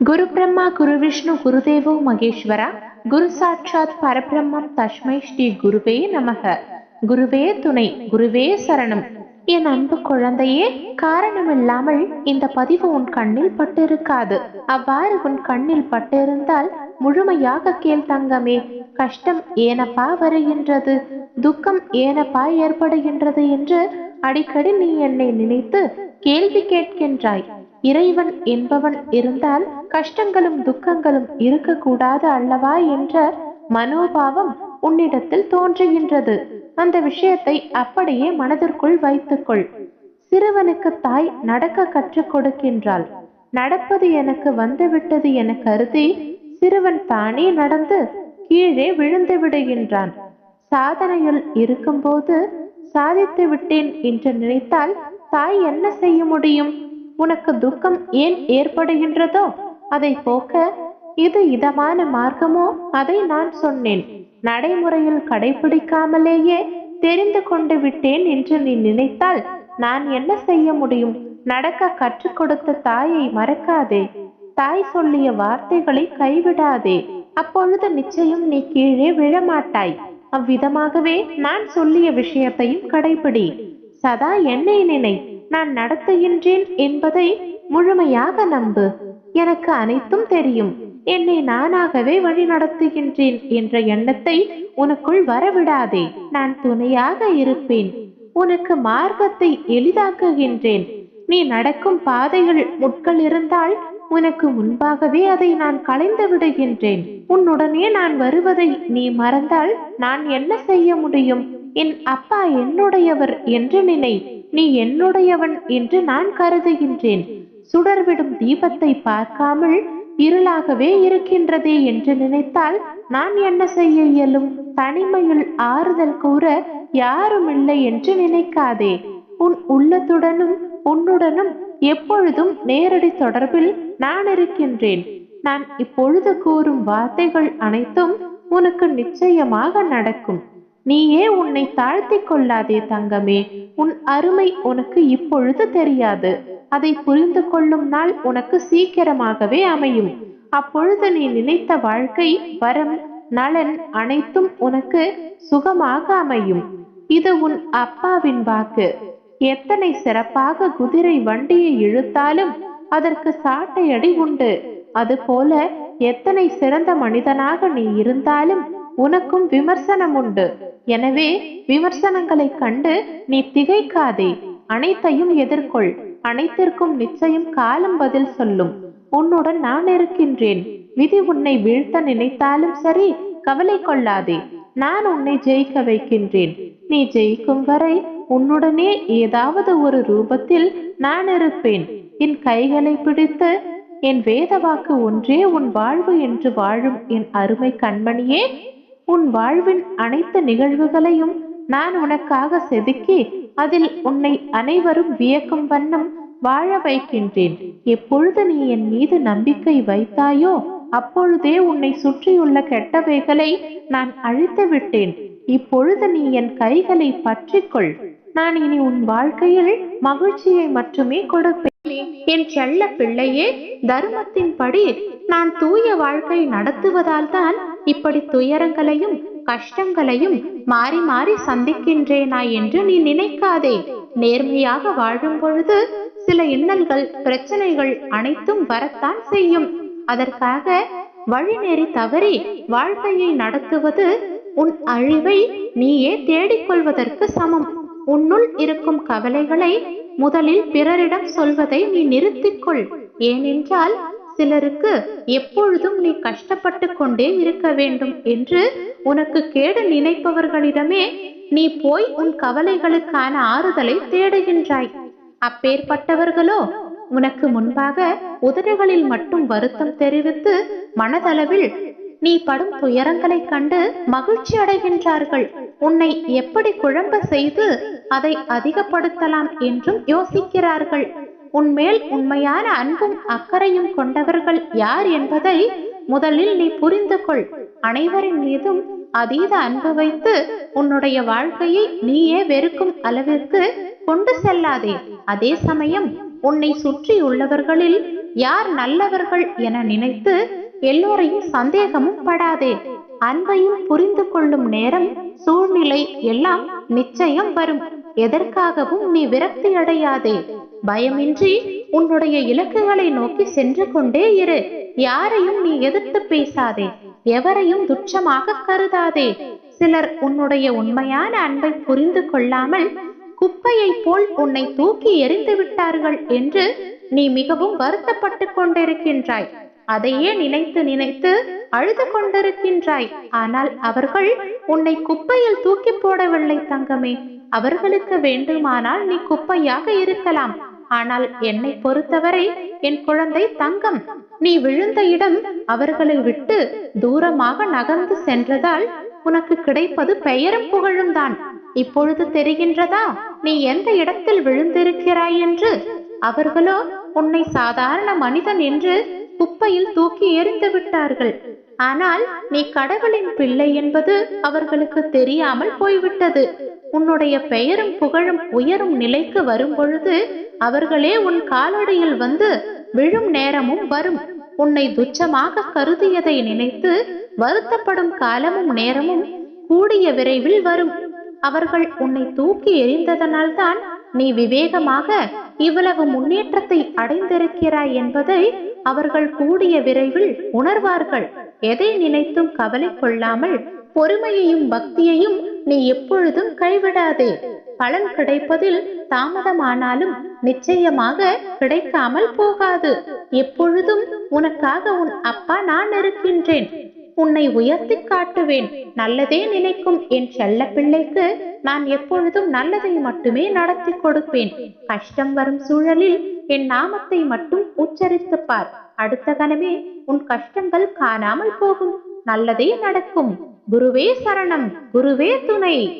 குரு பிரம்மா குரு விஷ்ணு குருதேவோ மகேஸ்வரா குரு சாட்சாத் பரபிரம்மம் தஸ்மை ஸ்ரீ குருவே நமக. குருவே துணை குருவே சரணம். என் அன்பு குழந்தையே காரணமில்லாமல் இந்த பதிவு உன் கண்ணில் பட்டிருக்காது. அவ்வாறு உன் கண்ணில் பட்டிருந்தால் முழுமையாக கேள் தங்கமே. கஷ்டம் ஏனப்பா வருகின்றது? துக்கம் ஏனப்பா ஏற்படுகின்றது என்று அடிக்கடி நீ என்னை நினைத்து கேள்வி கேட்கின்றாய். இறைவன் என்பவன் இருந்தால் கஷ்டங்களும் துக்கங்களும் இருக்கக்கூடாது அல்லவா என்ற மனோபாவம் உன்னிடத்தில் தோன்றுகின்றது. அந்த விஷயத்தை அப்படியே மனதிற்குள் வைத்துக்கொள். சிறுவனுக்கு தாய் நடக்க கற்றுக் கொடுக்கின்றாள். நடப்பது எனக்கு வந்துவிட்டது என கருதி சிறுவன் தானே நடந்து கீழே விழுந்து விடுகின்றான். சாதனையில் இருக்கும்போது சாதித்து விட்டேன் என்று நினைத்தால் தாய் என்ன செய்ய முடியும்? உனக்கு துக்கம் ஏன் ஏற்படுகின்றதோ அதை போக்க இது இதமான மார்க்கமோ? அதை நான் சொன்னேன். நடைமுறையில் கடைபிடிக்காமலேயே தெரிந்து கொண்டு விட்டேன் என்று நீ நினைத்தால் நான் என்ன செய்ய முடியும்? நடக்க கற்றுக் கொடுத்த தாயை மறக்காதே. தாய் சொல்லிய வார்த்தைகளை கைவிடாதே. அப்பொழுது நிச்சயம் நீ கீழே விழமாட்டாய். அவ்விதமாகவே நான் சொல்லிய விஷயத்தையும் கடைபிடி சதா என்னை நினை. நான் நடத்துகின்றேன் என்பதை முழுமையாக நம்பு. எனக்கு அனைத்தும் தெரியும். என்னை நானாகவே வழி நடத்துகின்றேன் என்ற எண்ணத்தை உனக்குள் வரவிடாதே. நான் துணையாக இருப்பேன். உனக்கு மார்க்கத்தை எளிதாக்குகின்றேன். நீ நடக்கும் பாதைகள் முட்கள் இருந்தால் உனக்கு முன்பாகவே அதை நான் களைந்து விடுகின்றேன். உன்னுடனே நான் வருவதை நீ மறந்தால் நான் என்ன செய்ய முடியும்? என் அப்பா என்னுடையவர் என்று நினை. நீ என்னுடையவன் என்று நான் கருதுகின்றேன். சுடர்விடும் தீபத்தை பார்க்காமல் இருளாகவே இருக்கின்றதே என்று நினைத்தால் நான் என்ன செய்ய இயலும்? தனிமையில் ஆறுதல் கூற யாரும் இல்லை என்று நினைக்காதே. உன் உள்ளத்துடனும் உன்னுடனும் எப்பொழுதும் நேரடி தொடர்பில் நான் இருக்கின்றேன். நான் இப்பொழுது கூறும் வார்த்தைகள் அனைத்தும் உனக்கு நிச்சயமாக நடக்கும். நீயே உன்னை தாழ்த்தி கொள்ளாதே தங்கமே. உன் அருமை உனக்கு இப்பொழுது தெரியாது. அதை புரிந்து கொள்ளும் நாள் உனக்கு சீக்கிரமாகவே அமையும். அப்பொழுது நீ நினைத்த வாழ்க்கை வரம் நலன் அனைத்தும் உனக்கு சுகமாக அமையும். இது உன் அப்பாவின் வாக்கு. எத்தனை சிறப்பாக குதிரை வண்டியை இழுத்தாலும் அதற்கு சாட்டையடி உண்டு. அதுபோல எத்தனை சிறந்த மனிதனாக நீ இருந்தாலும் உனக்கும் விமர்சனம் உண்டு. எனவே விமர்சனங்களை கண்டு நீ திகைக்காதே. அனைத்தையும் எதிர்கொள். அனைத்திற்கும் நிச்சயம் காலம் பதில் சொல்லும். உன்னுடன் நான் இருக்கின்றேன். விதி உன்னை வீழ்த்த நினைத்தாலும் சரி கவலை கொள்ளாதே. நான் உன்னை ஜெயிக்க வைக்கின்றேன். நீ ஜெயிக்கும் வரை உன்னுடனே ஏதாவது ஒரு ரூபத்தில் நான் இருப்பேன். என் கைகளை பிடித்து என் வேத வாக்கு ஒன்றே உன் வாழ்வு என்று வாழும் என் அருமை கண்மணியே உன் வாழ்வின் அனைத்து நிகழ்வுகளையும் நான் உனக்காக செதுக்கி அதில் உன்னை அனைவரும் வியக்கும் வண்ணம் வாழ வைக்கின்றேன். எப்பொழுது நீ என் மீது நம்பிக்கை வைத்தாயோ அப்பொழுதே உன்னை சுற்றியுள்ள கெட்டவைகளை நான் அழித்து விட்டேன். இப்பொழுது நீ என் கைகளை பற்றிக்கொள். நான் இனி உன் வாழ்க்கையில் மகிழ்ச்சியை மட்டுமே கொடுப்பேன். என் செல்ல பிள்ளையே தர்மத்தின்படி நான் தூய வாழ்க்கை நடத்துவதால் தான் இப்படி துயரங்களையும் கஷ்டங்களையும் மாறி மாறி சந்திக்கின்றேனா என்று நீ நினைக்காதே. நேர்மையாக வாழும் பொழுது சில இன்னல்கள் பிரச்சனைகள் அனைத்தும் வரத்தான் செய்யும். அதற்காக வழிநெறி தவறி வாழ்க்கையை நடத்துவது உன் அழிவை நீயே தேடிக்கொள்வதற்கு சமம். உன்னுள் இருக்கும் கவலைகளை முதலில் பிறரிடம் சொல்வதை நீ நிறுத்திக்கொள். ஏனென்றால் சிலருக்கு எப்பொழுதும் நீ கஷ்டப்பட்டு கொண்டே இருக்க வேண்டும் என்று உனக்கு கேடு நினைப்பவர்களிடமே நீ போய் உன் கவலைகளுக்கான ஆறுதலை தேடுகின்றாய். அப்பேற்பட்டவர்களோ உனக்கு முன்பாக உதடுகளில் மட்டும் வருத்தம் தெரிவித்து மனதளவில் நீ படும் துயரங்களைக் கண்டு மகிழ்ச்சி அடைகின்றார்கள். உன்னை எப்படி குழம்ப செய்து அதை அதிகப்படுத்தலாம் என்றும் யோசிக்கிறார்கள். உன்மேல் உண்மையான அன்பும் அக்கறையும் கொண்டவர்கள் யார் என்பதை முதலில் நீ புரிந்து கொள் அனைவரின் மீதும் அதீத அன்பு வைத்து உன்னுடைய வாழ்க்கையை நீயே வெறுக்கும் அளவிற்கு கொண்டு செல்லாதே. அதே சமயம் உன்னை சுற்றி உள்ளவர்களில் யார் நல்லவர்கள் என நினைத்து எல்லோரையும் சந்தேகமும் படாதே. அன்பையும் புரிந்து கொள்ளும் நேரம் சூழ்நிலை எல்லாம் நிச்சயம் வரும். எதற்காகவும் நீ விரக்தி அடையாதே பயமின்றி உன்னுடைய இலக்குகளை நோக்கி சென்று கொண்டே இரு. யாரையும் நீ எதிர்த்து பேசாதே. எவரையும் துச்சமாக கருதாதே. சிலர் உன்னுடைய உண்மையான அன்பை புரிந்து கொள்ளாமல் குப்பையைப் போல் உன்னை தூக்கி எறிந்து விட்டார்கள் என்று நீ மிகவும் வருத்தப்பட்டு கொண்டிருக்கின்றாய். அதையே நினைத்து நினைத்து அழுது கொண்டிருக்கின்றாய். ஆனால் அவர்கள் உன்னை குப்பையில் தூக்கி போடவில்லை தங்கமே. அவர்களுக்கு வேண்டுமானால் நீ குப்பையாக இருக்கலாம். ஆனால் என்னை பொறுத்தவரை என் குழந்தை தங்கம். நீ விழுந்த இடம் அவர்களை விட்டு தூரமாக நகர்ந்து சென்றதால் உனக்கு கிடைப்பது பெயரும் புகழும் தான். இப்பொழுது தெரிகின்றதா நீ எந்த இடத்தில் விழுந்திருக்கிறாய் என்று? அவர்களோ உன்னை சாதாரண மனிதன் என்று குப்பையில் தூக்கி எறிந்து விட்டார்கள். ஆனால் நீ கடவுளின் பிள்ளை என்பது அவர்களுக்கு தெரியாமல் போய்விட்டது. உன்னுடைய பெயரும் புகழும் உயரும் நிலைக்கு வரும் பொழுது அவர்களே உன் காலடியில் வந்து விழும் நேரமும் வரும். உன்னை துச்சமாக கருதியதை நினைத்து வருத்தப்படும் காலமும் நேரமும் கூடிய விரைவில் வரும். அவர்கள் உன்னை தூக்கி எரிந்ததனால்தான் நீ விவேகமாக இவ்வளவு முன்னேற்றத்தை அடைந்திருக்கிறாய் என்பதை அவர்கள் கூடிய விரைவில் உணர்வார்கள். எதை நினைத்தும் கவலை கொள்ளாமல் பொறுமையையும் பக்தியையும் நீ எப்பொழுதும் கைவிடாதே. பலன் கிடைப்பதில் தாமதமானாலும் நிச்சயமாக கிடைக்காமல் போகாது. எப்பொழுதும் உனக்காக உன் அப்பா நான் இருக்கின்றேன். உன்னை உயர்த்தி காட்டுவேன். நல்லதே நினைக்கும் என் செல்ல பிள்ளைக்கு நான் எப்பொழுதும் நல்லதை மட்டுமே நடத்தி கொடுப்பேன். கஷ்டம் வரும் சூழலில் என் நாமத்தை மட்டும் உச்சரித்து பார். அடுத்த கணமே உன் கஷ்டங்கள் காணாமல் போகும். நல்லதே நடக்கும். குருவே சரணம் குருவே துணை.